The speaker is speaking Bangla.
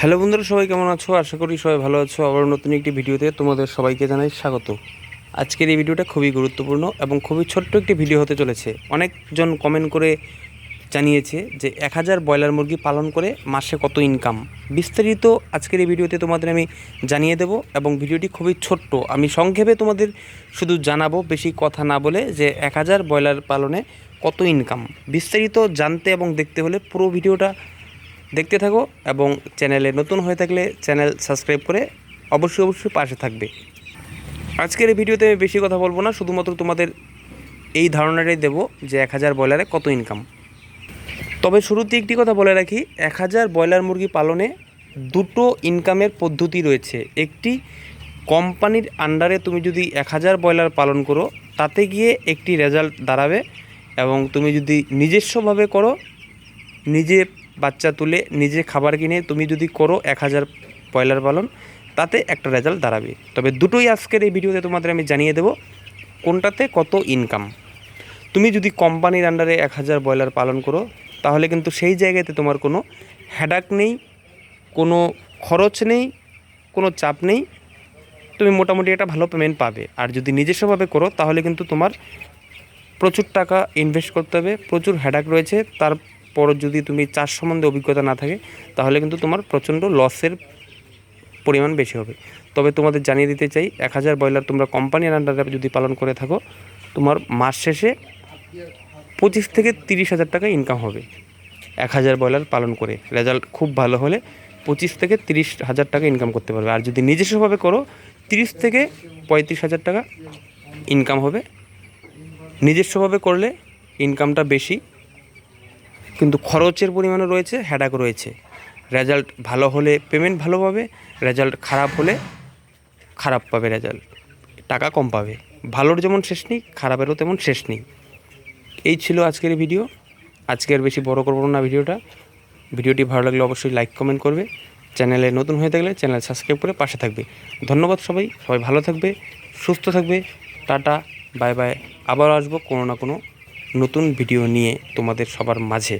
হ্যালো বন্ধুরা, সবাই কেমন আছো? আশা করি সবাই ভালো আছো। আবার নতুন একটি ভিডিওতে তোমাদের সবাইকে জানাই স্বাগত। আজকের এই ভিডিওটা খুবই গুরুত্বপূর্ণ এবং খুবই ছোট্ট একটি ভিডিও হতে চলেছে। অনেকজন কমেন্ট করে জানিয়েছে যে, এক হাজার ব্রয়লার মুরগি পালন করে মাসে কত ইনকাম বিস্তারিত আজকের এই ভিডিওতে তোমাদের আমি জানিয়ে দেব এবং ভিডিওটি খুবই ছোট্ট। আমি সংক্ষেপে তোমাদের শুধু জানাব, বেশি কথা না বলে যে, এক হাজার ব্রয়লার পালনে কত ইনকাম বিস্তারিত জানতে এবং দেখতে হলে পুরো ভিডিওটা দেখতে থাকো এবং চ্যানেলে নতুন হয়ে থাকলে চ্যানেল সাবস্ক্রাইব করে অবশ্যই অবশ্যই পাশে থাকবে। আজকের এই ভিডিওতে বেশি কথা বলব না, শুধুমাত্র তোমাদের এই ধারণাটাই দেবো যে এক হাজার ব্রয়লারে কত ইনকাম তবে শুরুতে একটি কথা বলে রাখি, এক হাজার ব্রয়লার মুরগি পালনে দুটো ইনকামের পদ্ধতি রয়েছে। একটি কোম্পানির আন্ডারে তুমি যদি এক হাজার ব্রয়লার পালন করো, তাতে গিয়ে একটি রেজাল্ট দাঁড়াবে এবং তুমি যদি নিজস্বভাবে করো, নিজে বাচ্চা তুলে নিজে খাবার কিনে তুমি যদি করো এক হাজার ব্রয়লার পালন, তাতে একটা রেজাল্ট দাঁড়াবে। তবে দুটোই আজকের এই ভিডিওতে তোমাদের আমি জানিয়ে দেবো, কোনটাতে কত ইনকাম তুমি যদি কোম্পানির আন্ডারে এক হাজার ব্রয়লার পালন করো, তাহলে কিন্তু সেই জায়গাতে তোমার কোনো হ্যাডাক নেই, কোনো খরচ নেই, কোনো চাপ নেই। তুমি মোটামুটি একটা ভালো পেমেন্ট পাবে। আর যদি নিজস্বভাবে করো, তাহলে কিন্তু তোমার প্রচুর টাকা ইনভেস্ট করতে হবে, প্রচুর হ্যাডাক রয়েছে। তারপর যদি তুমি চাষ সম্বন্ধে অভিজ্ঞতা না থাকে, তাহলে কিন্তু তোমার প্রচণ্ড লসের পরিমাণ বেশি হবে। তবে তোমাদের জানিয়ে দিতে চাই, এক হাজার ব্রয়লার তোমরা কোম্পানির আন্ডারে যদি পালন করে থাকো, তোমার মাস শেষে পঁচিশ থেকে তিরিশ হাজার টাকা ইনকাম হবে এক হাজার ব্রয়লার পালন করে। রেজাল্ট খুব ভালো হলে পঁচিশ থেকে তিরিশ হাজার টাকা ইনকাম করতে পারবে। আর যদি নিজস্বভাবে করো, তিরিশ থেকে পঁয়ত্রিশ হাজার টাকা ইনকাম হবে। নিজস্বভাবে করলে ইনকামটা বেশি। কিন্তু খরচের পরিমাণও রয়েছে, হ্যাডাক রয়েছে। রেজাল্ট ভালো হলে পেমেন্ট ভালো পাবে, রেজাল্ট খারাপ হলে খারাপ পাবে রেজাল্ট। টাকা কম পাবে। ভালোর যেমন শেষ নেই, খারাপেরও তেমন শেষ নেই। এই ছিল আজকের ভিডিও। আজকের বেশি বড় করব না ভিডিওটা। ভিডিওটি ভালো লাগলে অবশ্যই লাইক, কমেন্ট করবে। চ্যানেলে নতুন হয়ে থাকলে চ্যানেল সাবস্ক্রাইব করে পাশে থাকবে। ধন্যবাদ সবাই। সবাই ভালো থাকবে, সুস্থ থাকবে। Tata, bye bye. আবার আসব কোনো না কোনো নতুন ভিডিও নিয়ে তোমাদের সবার মাঝে।